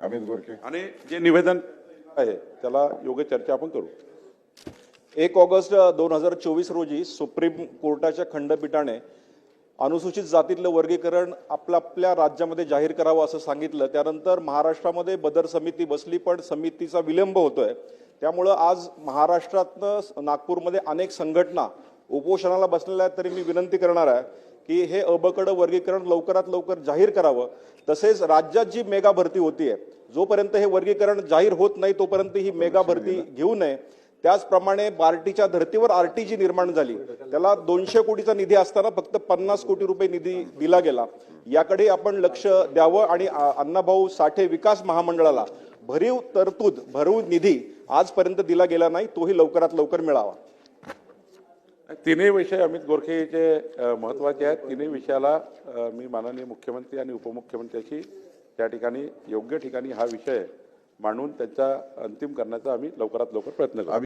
अमित गोरखे. आणि जे निवेदन आहे त्याला योग्य चर्चा आपण करू. एक ऑगस्ट दोन हजार चोवीस रोजी सुप्रीम कोर्टाच्या खंडपीठाने अनुसूचित जातीतलं वर्गीकरण आपल्या आपल्या राज्यामध्ये जाहीर करावं असं सांगितलं. त्यानंतर महाराष्ट्रामध्ये बदर समिती बसली पण समितीचा विलंब होतोय. त्यामुळं आज महाराष्ट्रातनं नागपूरमध्ये अनेक संघटना उपोषणाला बसलेल्या आहेत तरी मी विनंती करणार आहे की हे अबकड वर्गीकरण लवकरात लवकर जाहीर करावं. तसेच राज्यात जी मेगा भरती होतीये जोपर्यंत हे वर्गीकरण जाहीर होत नाही तोपर्यंत ही मेगा भरती घेऊ नये. त्याचप्रमाणे बार्टीच्या धर्तीवर आरटी जी निर्माण झाली. त्याला दोनशे कोटीचा निधी असताना फक्त पन्नास कोटी रुपये निधी दिला गेला. याकडे आपण लक्ष द्यावं आणि अण्णाभाऊ साठे विकास महामंडळाला भरीव तरतूद भरीव निधी आजपर्यंत दिला गेला नाही तोही लवकरात लवकर मिळावा. तिन्ही विषय अमित गोरखेचे महत्त्वाचे आहेत. तिन्ही विषयाला मी माननीय मुख्यमंत्री आणि उपमुख्यमंत्र्याशी त्या ठिकाणी योग्य ठिकाणी हा विषय मांडून त्यांचा अंतिम करण्याचा आम्ही लवकरात लवकर प्रयत्न करू.